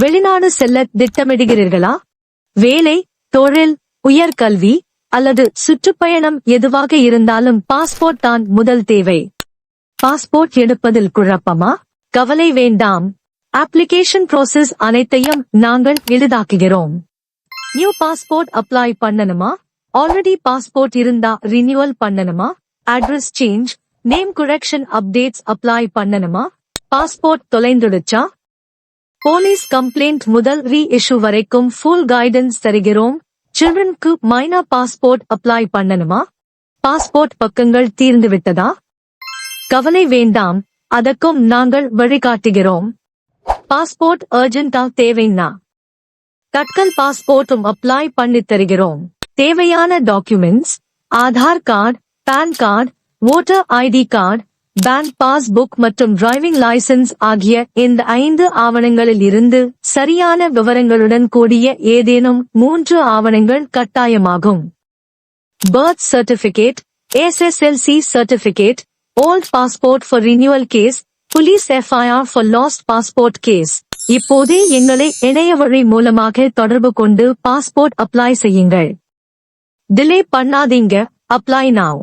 வெளிநாடு செல்ல திட்டமிடுகிறீர்களா? வேலை தொழில் உயர்கல்வி அல்லது சுற்றுப்பயணம் எதுவாக இருந்தாலும் பாஸ்போர்ட் தான் முதல் தேவை. பாஸ்போர்ட் எடுப்பதில் குழப்பமா? கவலை வேண்டாம். அப்ளிகேஷன் ப்ரோசஸ் அனைத்தையும் நாங்கள் எளிதாக்குகிறோம். நியூ பாஸ்போர்ட் அப்ளை பண்ணணுமா? ஆல்ரெடி பாஸ்போர்ட் இருந்தா ரினியூவல் பண்ணணுமா? Address change name correction updates apply பண்ணணுமா? பாஸ்போர்ட் தொலைந்துடுச்சா? போலீஸ் கம்ப்ளைண்ட் முதல் ரீ இஷ்யூ வரைக்கும் ஃபுல் கைடன்ஸ் தருகிறோம். சில்ட்ரனுக்கு மைனா பாஸ்போர்ட் அப்ளை பண்ணணுமா? பாஸ்போர்ட் பக்கங்கள் தீர்ந்து விட்டதா கவலை வேண்டாம் அதற்கும் நாங்கள் வழிகாட்டுகிறோம். பாஸ்போர்ட் அர்ஜென்டா தேவைன்னா? தட்கல் பாஸ்போர்ட்டும் அப்ளை பண்ணி தருகிறோம். தேவையான documents Aadhaar card PAN card voter ID card bank passbook மற்றும் டிரைவிங் லைசென்ஸ் ஆகிய இந்த ஐந்து ஆவணங்களில் இருந்து சரியான விவரங்களுடன் கூடிய ஏதேனும் மூன்று ஆவணங்கள் கட்டாயமாகும். Birth certificate SSLC certificate old passport for renewal case police FIR for lost passport case இப்போதே எங்களை இணைய வழி மூலமாக தொடர்பு கொண்டு பாஸ்போர்ட் அப்ளை செய்யுங்கள். டிலே பண்ணாதீங்க. Apply now